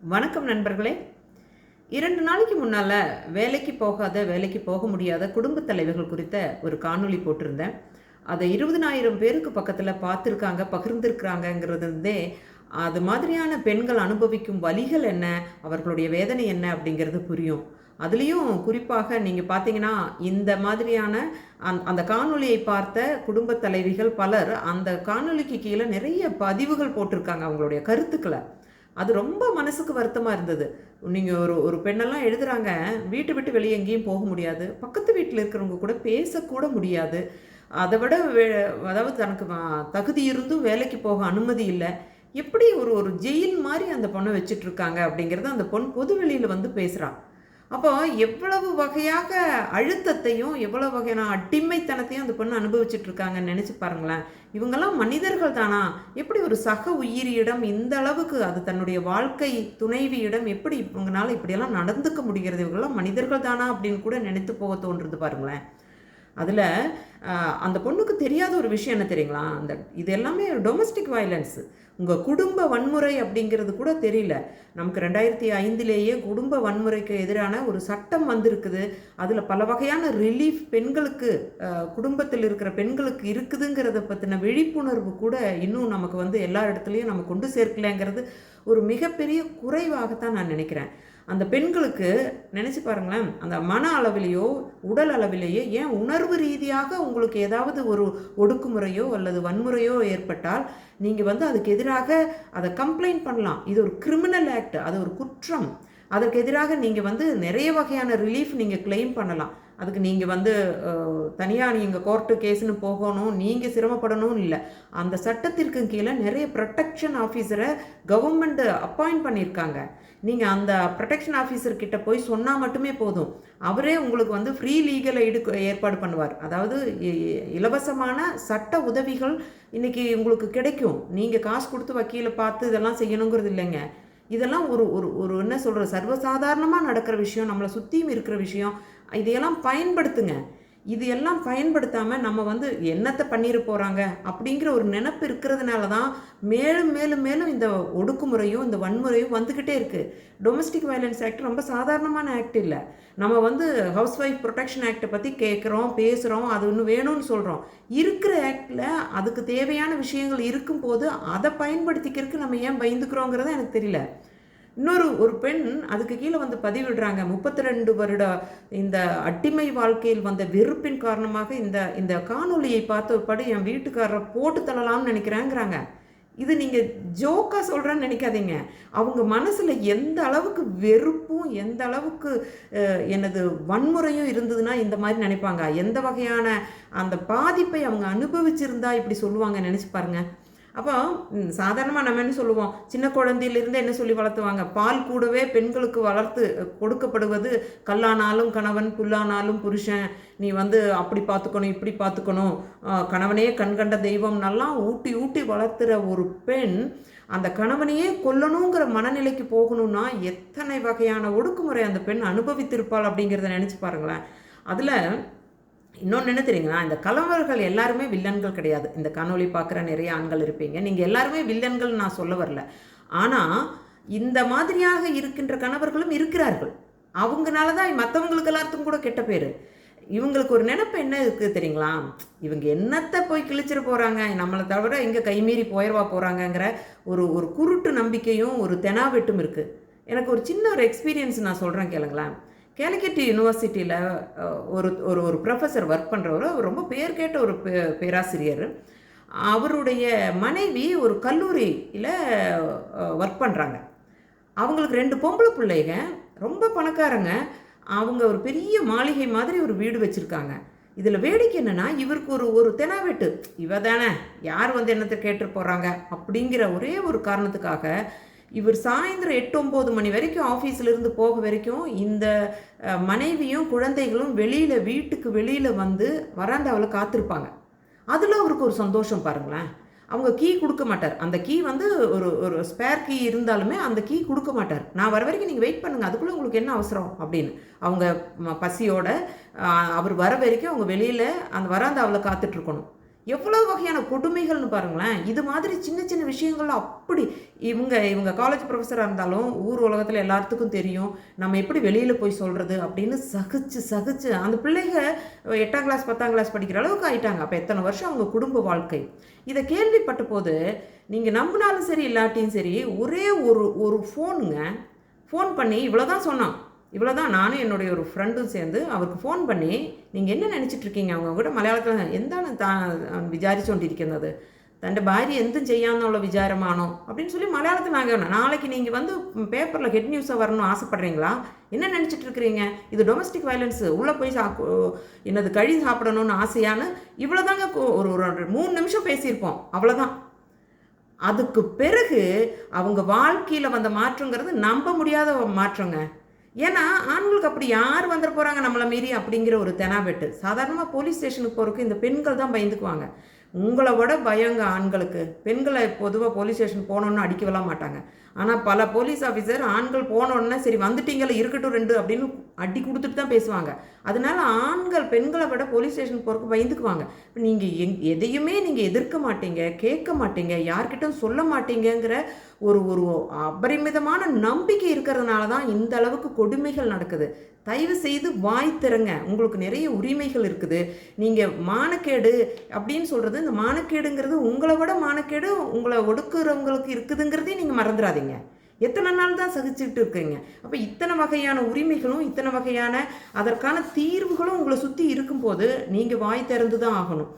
வணக்கம் நண்பர்களே. இரண்டு நாளைக்கு முன்னால் வேலைக்கு போகாத வேலைக்கு போக முடியாத குடும்பத் தலைவர்கள் குறித்த ஒரு காணொளி போட்டிருந்தேன். அதை இருபதனாயிரம் பேருக்கு பக்கத்தில் பார்த்துருக்காங்க பகிர்ந்திருக்கிறாங்கங்கிறது இருந்தே அது மாதிரியான பெண்கள் அனுபவிக்கும் வழிகள் என்ன அவர்களுடைய வேதனை என்ன அப்படிங்கிறது புரியும். அதுலேயும் குறிப்பாக நீங்கள் பார்த்தீங்கன்னா இந்த மாதிரியான அந் அந்த காணொலியை பார்த்த குடும்பத் தலைவிகள் பலர் அந்த காணொளிக்கு கீழே நிறைய பதிவுகள் போட்டிருக்காங்க அவங்களுடைய கருத்துக்களை. அது ரொம்ப மனசுக்கு வருத்தமாக இருந்தது. நீங்கள் ஒரு ஒரு பெண்ணெல்லாம் எழுதுகிறாங்க வீட்டை விட்டு வெளியே எங்கேயும் போக முடியாது. பக்கத்து வீட்டில் இருக்கிறவங்க கூட பேசக்கூட முடியாது. அதை விட வே- அதாவது தனக்கு தகுதி இருந்தும் வேலைக்கு போக அனுமதி இல்லை. எப்படி ஒரு ஒரு ஜெயில் மாதிரி அந்த பொண்ணை வச்சுட்டு இருக்காங்க அப்படிங்கிறத அந்த பொண் பொது வெளியில் வந்து பேசுகிறான் அப்போ எவ்வளவு வகையாக அழுத்தத்தையும் எவ்வளவு வகையான அடிமைத்தனத்தையும் அந்த பொண்ணு அனுபவிச்சுட்டு இருக்காங்கன்னு நினச்சி பாருங்களேன். இவங்கெல்லாம் மனிதர்கள் தானா? எப்படி ஒரு சக உயிரியிடம் இந்த அளவுக்கு அது தன்னுடைய வாழ்க்கை துணைவியிடம் எப்படி இவங்களால இப்படியெல்லாம் நடந்துக்க முடிகிறது? இவங்கெல்லாம் மனிதர்கள் தானா அப்படின்னு கூட நினைத்து போக தோன்றுறது பாருங்களேன். அதில் அந்த பொண்ணுக்கு தெரியாத ஒரு விஷயம் என்ன தெரியுங்களா? அந்த இது எல்லாமே டொமஸ்டிக் வயலன்ஸு உங்கள் குடும்ப வன்முறை அப்படிங்கிறது கூட தெரியல. நமக்கு ரெண்டாயிரத்தி ஐந்துலேயே குடும்ப வன்முறைக்கு எதிரான ஒரு சட்டம் வந்திருக்குது. அதில் பல வகையான ரிலீஃப் பெண்களுக்கு குடும்பத்தில் இருக்கிற பெண்களுக்கு இருக்குதுங்கிறத பற்றின விழிப்புணர்வு கூட இன்னும் நமக்கு வந்து எல்லா இடத்துலையும் நம்ம கொண்டு சேர்க்கலைங்கிறது ஒரு மிகப்பெரிய குறைவாகத்தான் நான் நினைக்கிறேன். அந்த பெண்களுக்கு நினச்சி பாருங்களேன் அந்த மன அளவிலேயோ உடல் அளவிலேயோ ஏன் உணர்வு ரீதியாக உங்களுக்கு ஏதாவது ஒரு ஒடுக்குமுறையோ அல்லது வன்முறையோ ஏற்பட்டால் நீங்கள் வந்து அதுக்கு எதிராக அதை கம்ப்ளைண்ட் பண்ணலாம். இது ஒரு கிரிமினல் ஆக்ட் அது ஒரு குற்றம். அதற்கு எதிராக நீங்கள் வந்து நிறைய வகையான ரிலீஃப் நீங்கள் கிளைம் பண்ணலாம். அதுக்கு நீங்கள் வந்து தனியாக நீங்கள் கோர்ட்டு கேஸ்னு போகணும் நீங்கள் சிரமப்படணும் இல்லை. அந்த சட்டத்திற்கு கீழே நிறைய ப்ரொடெக்ஷன் ஆஃபீஸரை கவர்மெண்ட்டு அப்பாயிண்ட் பண்ணியிருக்காங்க. நீங்கள் அந்த ப்ரொடெக்ஷன் ஆஃபீஸர்கிட்ட போய் சொன்னால் மட்டுமே போதும். அவரே உங்களுக்கு வந்து ஃப்ரீ லீகல் எடுக்க ஏற்பாடு பண்ணுவார். அதாவது இ- இலவசமான சட்ட உதவிகள் இன்றைக்கி உங்களுக்கு கிடைக்கும். நீங்கள் காசு கொடுத்து வக்கீலை பார்த்து இதெல்லாம் செய்யணுங்கிறது இல்லைங்க. இதெல்லாம் ஒரு ஒரு ஒரு என்ன சொல்கிற சர்வசாதாரணமாக நடக்கிற விஷயம் நம்மளை சுற்றியும் இருக்கிற விஷயம். இதையெல்லாம் பயன்படுத்துங்க. இது எல்லாம் பயன்படுத்தாமல் நம்ம வந்து என்னத்தை பண்ணிட போகிறாங்க அப்படிங்கிற ஒரு நினப்பு இருக்கிறதுனால தான் மேலும் மேலும் மேலும் இந்த ஒடுக்குமுறையும் இந்த வன்முறையும் வந்துக்கிட்டே இருக்குது டொமஸ்டிக் வயலன்ஸ் ஆக்ட் ரொம்ப சாதாரணமான ஆக்ட் இல்லை. நம்ம வந்து ஹவுஸ் ஒய்ஃப் ப்ரொடெக்ஷன் ஆக்டை பற்றி கேட்குறோம் பேசுகிறோம் அது இன்னும் வேணும்னு சொல்கிறோம் இருக்கிற ஆக்டில் அதுக்கு தேவையான விஷயங்கள் இருக்கும்போது அதை பயன்படுத்திக்கிறதுக்கு நம்ம ஏன் பயந்துக்கிறோங்கிறத எனக்கு தெரியல. இன்னொரு ஒரு பெண் அதுக்கு கீழே வந்து பதிவிடுறாங்க. முப்பத்தி ரெண்டு வருட இந்த அட்டிமை வாழ்க்கையில் வந்த வெறுப்பின் காரணமாக இந்த இந்த காணொலியை பார்த்த படி என் வீட்டுக்காரரை போட்டு தள்ளலாம்னு நினைக்கிறேங்கிறாங்க. இது நீங்கள் ஜோக்காக சொல்கிறேன்னு நினைக்காதீங்க. அவங்க மனசில் எந்த அளவுக்கு வெறுப்பும் எந்த அளவுக்கு எனது வன்முறையும் இருந்ததுன்னா இந்த மாதிரி நினைப்பாங்க. எந்த வகையான அந்த பாதிப்பை அவங்க அனுபவிச்சிருந்தா இப்படி சொல்லுவாங்க நினச்சி பாருங்கள் அப்போ சாதாரணமாக நம்ம என்ன சொல்லுவோம்? சின்ன குழந்தையிலிருந்து என்ன சொல்லி வளர்த்துவாங்க? பால் கூடவே பெண்களுக்கு வளர்த்து கொடுக்கப்படுவது கல்லானாலும் கணவன் புல்லானாலும் புருஷன். நீ வந்து அப்படி பார்த்துக்கணும் இப்படி பார்த்துக்கணும். கணவனையே கணவனே கண்கண்ட தெய்வம்னெல்லாம் ஊட்டி ஊட்டி வளர்த்துற ஒரு பெண் அந்த கணவனையே கொல்லணுங்கிற மனநிலைக்கு போகணும்னா எத்தனை வகையான ஒடுக்குமுறை அந்த பெண் அனுபவித்திருப்பாள் அப்படிங்கிறத நினச்சி பாருங்களேன். அதில் இன்னொன்று என்ன தெரியுங்களா? இந்த கலவர்கள் எல்லாருமே வில்லன்கள் கிடையாது. இந்த காணொளி பார்க்குற நிறைய ஆண்கள் இருப்பீங்க. நீங்கள் எல்லாருமே வில்லன்கள் நான் சொல்ல வரல. ஆனால் இந்த மாதிரியாக இருக்கின்ற கணவர்களும் இருக்கிறார்கள். அவங்கனால தான் மற்றவங்களுக்கு எல்லாத்துக்கும் கூட கெட்ட பேர். இவங்களுக்கு ஒரு நினைப்பு என்ன இருக்குது தெரியுங்களா? இவங்க என்னத்தை போய் கிழிச்சிட போகிறாங்க நம்மளை தவிர எங்கே கைமீறி போயிடுவா போகிறாங்கங்கிற ஒரு ஒரு குருட்டு நம்பிக்கையும் ஒரு தெனாவெட்டும் இருக்குது எனக்கு ஒரு சின்ன ஒரு எக்ஸ்பீரியன்ஸ் நான் சொல்கிறேன் கேளுங்களேன். கேலிக்கட் யூனிவர்சிட்டியில் ஒரு ஒரு ஒரு ப்ரொஃபஸர் ஒர்க் பண்ணுறவர் அவர் ரொம்ப பேர் கேட்ட ஒரு பே- பேராசிரியர். அவருடைய மனைவி ஒரு கல்லூரியில் ஒர்க் பண்ணுறாங்க அவங்களுக்கு ரெண்டு பொம்பளை பிள்ளைங்க ரொம்ப பணக்காரங்க. அவங்க ஒரு பெரிய மாளிகை மாதிரி ஒரு வீடு வச்சுருக்காங்க. இதில் வேடிக்கை என்னென்னா இவருக்கு ஒரு ஒரு தெனாவெட்டு. இவ தானே யார் வந்து என்னத்தை கேட்டு போகிறாங்க அப்படிங்கிற ஒரே ஒரு காரணத்துக்காக இவர் சாயந்தரம் எட்டு ஒம்பது மணி வரைக்கும் ஆஃபீஸ்லேருந்து போக வரைக்கும் இந்த மனைவியும் குழந்தைகளும் வெளியில் வீட்டுக்கு வெளியில் வந்து வராண்டாவில் காத்திருப்பாங்க. அதில் அவருக்கு ஒரு சந்தோஷம் பாருங்களேன். அவங்க கீ கொடுக்க மாட்டார். அந்த கீ வந்து ஒரு ஒரு ஸ்பேர் கீ இருந்தாலுமே அந்த கீ கொடுக்க மாட்டார். நான் வர வரைக்கும் நீங்கள் வெயிட் பண்ணுங்கள் அதுக்குள்ளே உங்களுக்கு என்ன அவசரம் அப்படின்னு. அவங்க பசியோட அவர் வர வரைக்கும் அவங்க வெளியில் அந்த வராந்தாவில் காத்துட்ருக்கணும் எவ்வளோ வகையான கொடுமைகள்னு பாருங்களேன். இது மாதிரி சின்ன சின்ன விஷயங்கள் அப்படி இவங்க இவங்க காலேஜ் ப்ரொஃபஸராக இருந்தாலும் ஊர் உலகத்தில் எல்லாத்துக்கும் தெரியும். நம்ம எப்படி வெளியில் போய் சொல்கிறது அப்படின்னு சகிச்சு சகிச்சு அந்த பிள்ளைங்க எட்டாம் கிளாஸ் பத்தாம் கிளாஸ் படிக்கிற அளவுக்கு ஆயிட்டாங்க. அப்போ எத்தனை வருஷம் அவங்க குடும்ப வாழ்க்கை? இதை கேள்விப்பட்ட போது நீங்கள் நம்பினாலும் சரி இல்லாட்டியும் சரி ஒரே ஒரு ஒரு ஃபோனுங்க ஃபோன் பண்ணி இவ்வளோ தான் சொன்னான். இவ்வளோ தான் நானும் என்னுடைய ஒரு ஃப்ரெண்டும் சேர்ந்து அவருக்கு ஃபோன் பண்ணி நீங்கள் என்ன നിനച്ചിട്ടിരിക്കീങ്ക அவங்க കൂടെ മലയാളത്തിൽ എന്താണ് വിചാരിച്ചുകൊണ്ടിരിക്കുന്നത് തൻ്റെ ഭാര്യ എന്തും ചെയ്യാമെന്നുള്ള വിചാരമാണോ அப்படின்னு சொல்லி மலையாளத்தில் நாங்கள் நாளைக்கு நீங்கள் வந்து பேப்பரில் ஹெட் நியூஸாக வரணும் ஆசைப்பட்றீங்களா? என்ன நினச்சிட்டு இருக்கிறீங்க? இது டொமஸ்டிக் வயலன்ஸு உள்ளே போய் சா என்னது கழி சாப்பிடணும்னு ஆசையான்னு இவ்வளோதாங்க ஒரு ஒரு மூணு நிமிஷம் பேசியிருப்போம். அவ்வளோதான் அதுக்கு பிறகு அவங்க வாழ்க்கையில் வந்த மாற்றங்கிறது நம்ப முடியாத மாற்றங்க. ஏன்னா ஆண்களுக்கு அப்படி யார் வந்துட போகிறாங்க நம்மளை மீறி அப்படிங்கிற ஒரு தெனாபெட்டு சாதாரணமாக போலீஸ் ஸ்டேஷனுக்கு போகிறதுக்கு இந்த பெண்கள் தான் பயந்துக்குவாங்க. உங்களை விட பயங்க ஆண்களுக்கு. பெண்களை பொதுவாக போலீஸ் ஸ்டேஷன் போனோன்னு அடிக்கவெல்லாம் மாட்டாங்க. ஆனால் பல போலீஸ் ஆஃபீஸர் ஆண்கள் போனோடனே சரி வந்துட்டீங்களா இருக்கட்டும் ரெண்டு அப்படின்னு அடி கொடுத்துட்டு தான் பேசுவாங்க. அதனால ஆண்கள் பெண்களை விட போலீஸ் ஸ்டேஷன் போகிறக்கு பயந்துக்குவாங்க. நீங்கள் எங் எதையுமே நீங்கள் எதிர்க்க மாட்டீங்க கேட்க மாட்டீங்க யார்கிட்டும் சொல்ல மாட்டீங்கங்கிற ஒரு ஒரு அபரிமிதமான நம்பிக்கை இருக்கிறதுனால தான் இந்த அளவுக்கு கொடுமைகள் நடக்குது. தயவு செய்து வாய் திறங்க. உங்களுக்கு நிறைய உரிமைகள் இருக்குது. நீங்கள் மானக்கேடு அப்படின்னு சொல்கிறது இந்த மானக்கேடுங்கிறது உங்களை விட மானக்கேடு உங்களை ஒடுக்குறவங்களுக்கு இருக்குதுங்கிறதையும் நீங்கள் மறந்துடாதீங்க எத்தனை நாள் தான் சகிச்சுட்டு இருக்கீங்க? அப்போ இத்தனை வகையான உரிமைகளும் இத்தனை வகையான அதற்கான தீர்வுகளும் உங்களை சுற்றி இருக்கும்போது நீங்கள் வாய் திறந்து தான் ஆகணும்.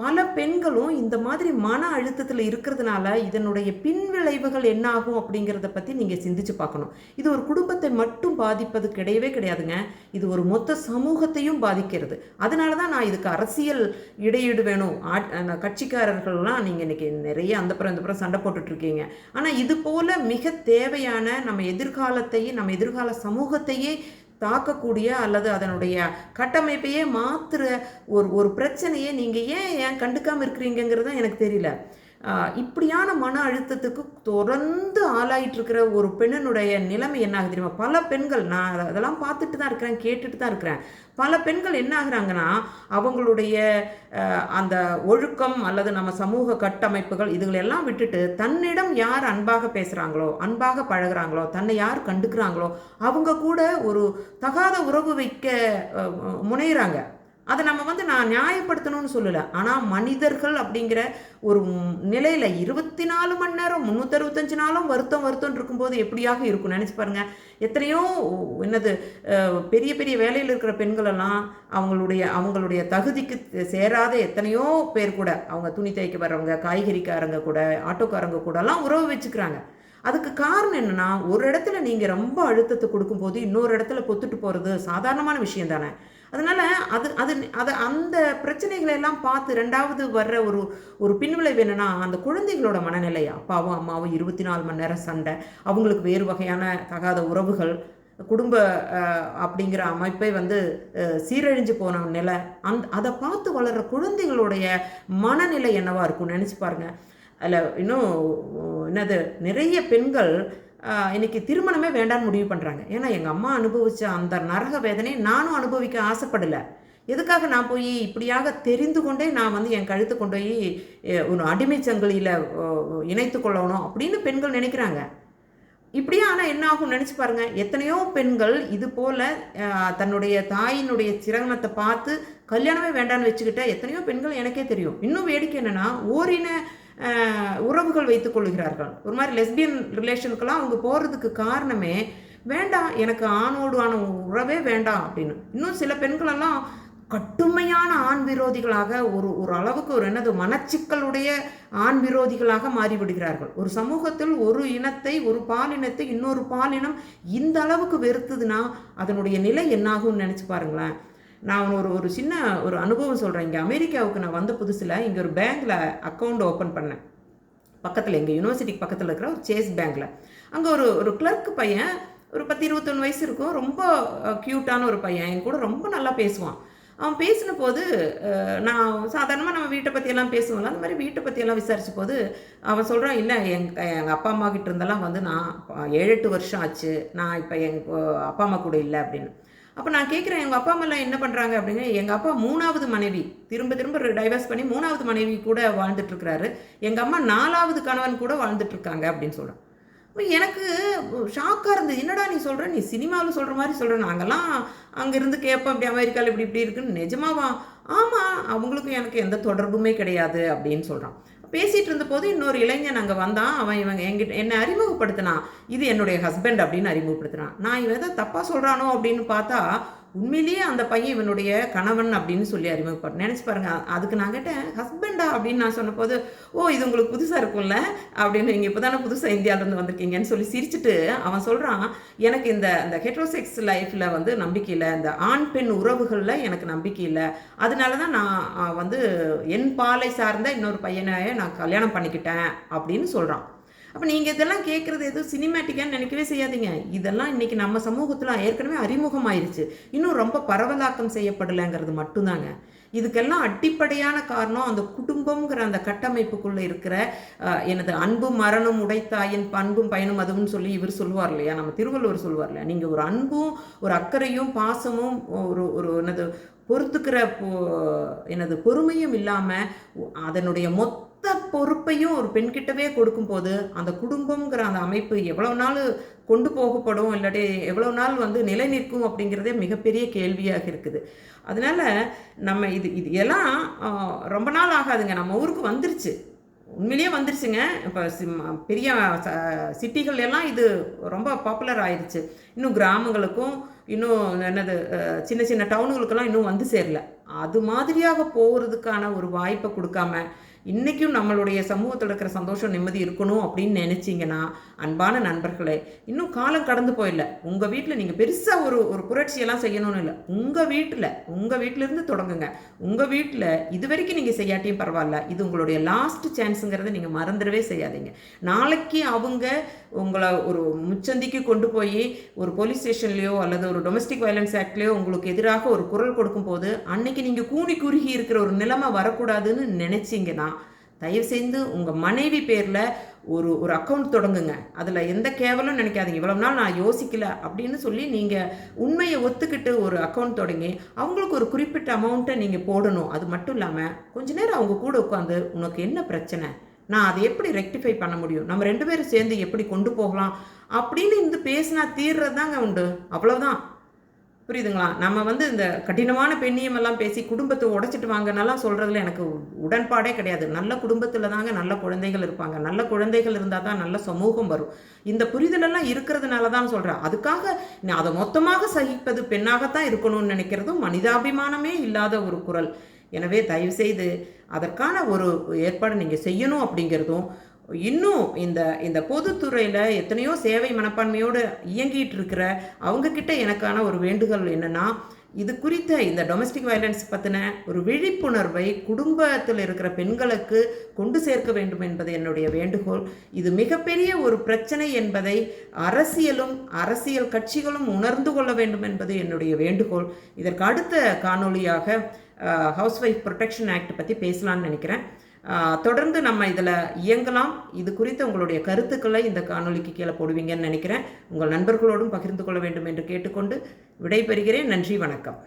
பல பெண்களும் இந்த மாதிரி மன அழுத்தத்தில் இருக்கிறதுனால இதனுடைய பின்விளைவுகள் என்ன ஆகும் அப்படிங்கிறத பற்றி நீங்கள் சிந்திச்சு பார்க்கணும். இது ஒரு குடும்பத்தை மட்டும் பாதிப்பது கிடையவே கிடையாதுங்க. இது ஒரு மொத்த சமூகத்தையும் பாதிக்கிறது. அதனால தான் நான் இதுக்கு அரசியல் இடையீடு வேணும். ஆட்- கட்சிக்காரர்கள்லாம் நீங்கள் இன்றைக்கி நிறைய அந்த புறம் இந்த புறம் சண்டை போட்டுட்டு இருக்கீங்க ஆனால் இது போல் மிக தேவையான நம்ம எதிர்காலத்தையே நம்ம எதிர்கால சமூகத்தையே தாக்கக்கூடிய அல்லது அதனுடைய கட்டமைப்பையே மாற்றுற ஒரு ஒரு பிரச்சனையை நீங்கள் ஏன் ஏன் கண்டுக்காமல் இருக்கிறீங்கங்கிறது தான் எனக்கு தெரியல. இப்படியான மன அழுத்தத்துக்கு தொடர்ந்து ஆளாயிட்டு இருக்கிற ஒரு பெண்ணினுடைய நிலைமை என்ன ஆகுது தெரியுமா? பல பெண்கள் நான் அதெல்லாம் பார்த்துட்டு தான் இருக்கிறேன் கேட்டுட்டு தான் இருக்கிறேன். பல பெண்கள் என்ன ஆகுறாங்கன்னா அவங்களுடைய அந்த ஒழுக்கம் அல்லது நம்ம சமூக கட்டமைப்புகள் இதுகளெல்லாம் விட்டுட்டு தன்னிடம் யார் அன்பாக பேசுகிறாங்களோ அன்பாக பழகுறாங்களோ தன்னை யார் கண்டுக்கிறாங்களோ அவங்க கூட ஒரு தகாத உறவு வைக்க முனைகிறாங்க அதை நம்ம வந்து நான் நியாயப்படுத்தணும்னு சொல்லலை. ஆனால் மனிதர்கள் அப்படிங்கிற ஒரு நிலையில் இருபத்தி நாலு மணி நேரம் முந்நூற்றறுபத்தஞ்சு நாளும் வருத்தம் வருத்தம் இருக்கும்போது எப்படியாக இருக்கும்? நினச்சி பாருங்கள் எத்தனையோ என்னது பெரிய பெரிய வேலையில் இருக்கிற பெண்களெல்லாம் அவங்களுடைய அவங்களுடைய தகுதிக்கு சேராத எத்தனையோ பேர் கூட அவங்க துணி தைக்க வர்றவங்க காய்கறிக்காரங்க கூட ஆட்டோக்காரங்க கூடலாம் உறவு வச்சுக்கிறாங்க. அதுக்கு காரணம் என்னென்னா ஒரு இடத்துல நீங்கள் ரொம்ப அழுத்தத்தை கொடுக்கும்போது இன்னொரு இடத்துல பொத்துட்டு போகிறது சாதாரணமான விஷயம் தானே. அதனால அது அது அது அந்த பிரச்சனைகளை எல்லாம் பார்த்து ரெண்டாவது வர்ற ஒரு ஒரு பின்விளைவு என்னன்னா அந்த குழந்தைகளோட மனநிலை அப்பாவும் அம்மாவும் இருபத்தி நாலு மணி நேரம் சண்டை அவங்களுக்கு வேறு வகையான தகாத உறவுகள் குடும்ப அப்படிங்கிற அமைப்பை வந்து சீரழிஞ்சு போன நிலை அந் அதை பார்த்து வளர்கிற குழந்தைகளுடைய மனநிலை என்னவா இருக்கும் நினச்சி பாருங்க. அதில் இன்னும் என்னது நிறைய பெண்கள் இன்றைக்கி திருமணமே வேண்டான்னு முடிவு பண்ணுறாங்க ஏன்னா எங்கள் அம்மா அனுபவித்த அந்த நரக வேதனையை நானும் அனுபவிக்க ஆசைப்படலை. எதுக்காக நான் போய் இப்படியாக தெரிந்து கொண்டே நான் வந்து என் கழுத்து கொண்டு போய் ஒரு அடிமைச் சங்கிலியில் இணைத்து கொள்ளணும் அப்படின்னு பெண்கள் நினைக்கிறாங்க. இப்படியே ஆனால் என்ன ஆகும் நினச்சி பாருங்கள் எத்தனையோ பெண்கள் இது போல் தன்னுடைய தாயினுடைய சிரகணத்தை பார்த்து கல்யாணமே வேண்டான்னு வச்சுக்கிட்ட. எத்தனையோ பெண்கள் எனக்கே தெரியும். இன்னும் வேடிக்கை என்னென்னா ஓரின உறவுகள் வைத்துக் கொள்கிறார்கள். ஒரு மாதிரி லெஸ்பியன் ரிலேஷனுக்கெல்லாம் அவங்க போகிறதுக்கு காரணமே வேண்டாம் எனக்கு ஆணோடு ஆன உறவே வேண்டாம் அப்படின்னு. இன்னும் சில பெண்களெல்லாம் கட்டுமையான ஆண் விரோதிகளாக ஒரு ஒரு அளவுக்கு ஒரு என்னது மனச்சிக்கலுடைய ஆண் விரோதிகளாக மாறிவிடுகிறார்கள். ஒரு சமூகத்தில் ஒரு இனத்தை ஒரு பாலினத்தை இன்னொரு பாலினம் இந்த அளவுக்கு வெறுத்துதுன்னா அதனுடைய நிலை என்னாகும்னு நினச்சி பாருங்களேன். நான் ஒரு ஒரு சின்ன ஒரு அனுபவம் சொல்கிறேன் இங்கே அமெரிக்காவுக்கு நான் வந்த புதுசில் இங்கே ஒரு பேங்க்கில் அக்கௌண்ட் ஓப்பன் பண்ணேன். பக்கத்தில் எங்கள் யூனிவர்சிட்டிக்கு பக்கத்தில் இருக்கிற ஒரு சேஸ் பேங்க்கில் அங்கே ஒரு ஒரு கிளர்க் பையன் ஒரு பத்து இருபத்தொன்று வயசு இருக்கும். ரொம்ப க்யூட்டான ஒரு பையன். என் கூட ரொம்ப நல்லா பேசுவான். அவன் பேசின போது நான் சாதாரணமாக நம்ம வீட்டை பற்றியெல்லாம் பேசுவோம்ல அந்த மாதிரி வீட்டை பற்றியெல்லாம் விசாரிச்ச போது அவன் சொல்கிறான் இல்லை எங்கள் எங்கள் அப்பா அம்மா கிட்ட இருந்தெல்லாம் வந்து நான் ஏழு எட்டு வருஷம் ஆச்சு. நான் இப்போ எங்கள் அப்பா அம்மா கூட இல்லை அப்படின்னு. அப்போ நான் கேட்குறேன் எங்கள் அப்பா அம்மாலாம் என்ன பண்ணுறாங்க அப்படின்னு எங்கள் அப்பா மூணாவது மனைவி திரும்ப திரும்ப டைவர்ஸ் பண்ணி மூணாவது மனைவி கூட வாழ்ந்துட்டுருக்கிறாரு. எங்கள் அம்மா நாலாவது கணவன் கூட வாழ்ந்துட்டு இருக்காங்க அப்படின்னு சொல்கிறேன் அப்ப எனக்கு ஷாக்காக இருந்தது. என்னடா நீ சொல்கிற நீ சினிமாவில் சொல்கிற மாதிரி சொல்கிற நாங்கள்லாம் அங்கேருந்து கேட்போம் இப்படி அமெரிக்காவில் இப்படி இப்படி இருக்குன்னு. நிஜமாவா? ஆமாம் அவங்களுக்கும் எனக்கு எந்த தொடர்புமே கிடையாது அப்படின்னு சொல்கிறான் பேசிகிட்டு இருந்தபோது இன்னொரு இளைஞன் அங்கே வந்தான். அவன் இவங்க எங்கிட்ட என்னை அறிமுகப்படுத்தினான். இது என்னுடைய ஹஸ்பண்ட் அப்படின்னு அறிமுகப்படுத்தினான். நான் இவன் எதை தப்பாக சொல்கிறானோ அப்படின்னு பார்த்தா உண்மையிலேயே அந்த பையன் இவனுடைய கணவன் அப்படின்னு சொல்லி அறிமுகப்பட்டு நினச்சி பாருங்க. அதுக்கு நான் கேட்டேன் ஹஸ்பண்டா அப்படின்னு நான் சொன்னபோது ஓ இது உங்களுக்கு புதுசாக இருக்கும்ல? அப்படின்னு நீங்கள் இப்போ தானே புதுசாக இந்தியாவிலேருந்து வந்திருக்கீங்கன்னு சொல்லி சிரிச்சுட்டு அவன் சொல்கிறான் எனக்கு இந்த இந்த ஹெட்ரோசெக்ஸ் லைஃப்பில் வந்து நம்பிக்கை இல்லை இந்த ஆண் பெண் உறவுகளில் எனக்கு நம்பிக்கை இல்லை. அதனால தான் நான் வந்து என் பாலை சார்ந்த இன்னொரு பையனை நான் கல்யாணம் பண்ணிக்கிட்டேன் அப்படின்னு சொல்கிறான் அப்போ நீங்கள் இதெல்லாம் கேட்குறது எதுவும் சினிமேட்டிக்கான்னு நினைக்கவே செய்யாதீங்க. இதெல்லாம் இன்றைக்கி நம்ம சமூகத்தில் ஏற்கனவே அறிமுகமாயிருச்சு. இன்னும் ரொம்ப பரவலாக்கம் செய்யப்படலைங்கிறது மட்டும்தாங்க. இதுக்கெல்லாம் அடிப்படையான காரணம் அந்த குடும்பங்கிற அந்த கட்டமைப்புக்குள்ளே இருக்கிற எனது அன்பும் மரணம் உடைத்தாயின் பண்பும் பயனும் அதுவும் சொல்லி இவர் சொல்லுவார் இல்லையா? நம்ம திருவள்ளுவர் சொல்லுவார் இல்லையா? நீங்கள் ஒரு அன்பும் ஒரு அக்கறையும் பாசமும் ஒரு ஒரு எனது பொறுத்துக்கிற எனது பொறுமையும் இல்லாமல் அதனுடைய மொத்த பொறுப்பையும் ஒரு பெண்கிட்டவே கொடுக்கும்போது அந்த குடும்பங்கிற அந்த அமைப்பு எவ்வளோ நாள் கொண்டு போகப்படும் இல்லாட்டி எவ்வளோ நாள் வந்து நிலை நிற்கும் அப்படிங்கிறதே மிகப்பெரிய கேள்வியாக இருக்குது. அதனால் நம்ம இது இது எல்லாம் ரொம்ப நாள் ஆகாதுங்க. நம்ம ஊருக்கு வந்துருச்சு. உண்மையிலேயே வந்துருச்சுங்க. இப்போ பெரிய சிட்டிகள் எல்லாம் இது ரொம்ப பாப்புலர் ஆயிடுச்சு இன்னும் கிராமங்களுக்கும் இன்னும் என்னது சின்ன சின்ன டவுனுகளுக்கெல்லாம் இன்னும் வந்து சேரல. அது மாதிரியாக போகிறதுக்கான ஒரு வாய்ப்பை கொடுக்காம இன்றைக்கும் நம்மளுடைய சமூகத்தில் இருக்கிற சந்தோஷம் நிம்மதி இருக்கணும் அப்படின்னு நினச்சிங்கன்னா அன்பான நண்பர்களே இன்னும் காலம் கடந்து போயிடல உங்கள் வீட்டில் நீங்கள் பெருசாக ஒரு ஒரு புரட்சியெல்லாம் செய்யணும்னு இல்லை. உங்கள் வீட்டில் உங்கள் வீட்டிலேருந்து தொடங்குங்க. உங்கள் வீட்டில் இது வரைக்கும் நீங்கள் செய்யாட்டியும் பரவாயில்ல. இது உங்களுடைய லாஸ்ட் சான்ஸுங்கிறத நீங்கள் மறந்துடவே செய்யாதீங்க. நாளைக்கு அவங்க உங்களை ஒரு முச்சந்திக்கு கொண்டு போய் ஒரு போலீஸ் ஸ்டேஷன்லேயோ அல்லது ஒரு டொமஸ்டிக் வயலன்ஸ் ஆக்ட்லேயோ உங்களுக்கு எதிராக ஒரு குரல் கொடுக்கும்போது அன்னைக்கு நீங்கள் கூணி குறுகி இருக்கிற ஒரு நிலைமை வரக்கூடாதுன்னு நினச்சிங்கன்னா தயவுசெய்து உங்கள் மனைவி பேரில் ஒரு ஒரு அக்கௌண்ட் தொடங்குங்க. அதில் எந்த கேவலும் நினைக்காதீங்க. இவ்வளோ நாள் நான் யோசிக்கல அப்படின்னு சொல்லி நீங்கள் உண்மையை ஒத்துக்கிட்டு ஒரு அக்கௌண்ட் தொடங்கி அவங்களுக்கு ஒரு குறிப்பிட்ட அமௌண்ட்டை நீங்கள் போடணும். அது மட்டும் இல்லாமல் கொஞ்ச நேரம் அவங்க கூட உட்காந்து உனக்கு என்ன பிரச்சனை? நான் அதை எப்படி ரெக்டிஃபை பண்ண முடியும்? நம்ம ரெண்டு பேரும் சேர்ந்து எப்படி கொண்டு போகலாம்? அப்படின்னு இந்த பேசினா தீர்றது தாங்க உண்டு. அவ்வளோதான் புரியுதுங்களா? நம்ம வந்து இந்த கடினமான பெண்ணியம் எல்லாம் பேசி குடும்பத்தை உடைச்சிட்டு வாங்கன்னெல்லாம் சொல்கிறதுல எனக்கு உடன்பாடே கிடையாது. நல்ல குடும்பத்தில் தாங்க நல்ல குழந்தைகள் இருப்பாங்க. நல்ல குழந்தைகள் இருந்தால் தான் நல்ல சமூகம் வரும். இந்த புரிதலெல்லாம் இருக்கிறதுனால தான் சொல்கிறேன் அதுக்காக அதை மொத்தமாக சகிப்பது பெண்ணாகத்தான் இருக்கணும்னு நினைக்கிறதும் மனிதாபிமானமே இல்லாத ஒரு குரல். எனவே தயவுசெய்து அதற்கான ஒரு ஏற்பாடு நீங்கள் செய்யணும் அப்படிங்கிறதும் இன்னும் இந்த இந்த பொதுத்துறையில் எத்தனையோ சேவை மனப்பான்மையோடு இயங்கிட்டு இருக்கிற அவங்கக்கிட்ட எனக்கான ஒரு வேண்டுகோள் என்னென்னா இது குறித்த இந்த டொமஸ்டிக் வயலன்ஸ் பற்றின ஒரு விழிப்புணர்வை குடும்பத்தில் இருக்கிற பெண்களுக்கு கொண்டு சேர்க்க வேண்டும் என்பது என்னுடைய வேண்டுகோள். இது மிகப்பெரிய ஒரு பிரச்சனை என்பதை அரசியலும் அரசியல் கட்சிகளும் உணர்ந்து கொள்ள வேண்டும் என்பது என்னுடைய வேண்டுகோள். இதற்கு அடுத்த காணொலியாக ஹவுஸ் ஒய்ஃப் ப்ரொடெக்ஷன் ஆக்ட் பற்றி பேசலான்னு நினைக்கிறேன். தொடர்ந்து நம்ம இதில் இயங்கலாம். இது குறித்து உங்களுடைய கருத்துக்களை இந்த காணொலிக்கு கீழே போடுவீங்கன்னு நினைக்கிறேன். உங்கள் நண்பர்களோடும் பகிர்ந்து கொள்ள வேண்டும் என்று கேட்டுக்கொண்டு விடைபெறுகிறேன். நன்றி வணக்கம்.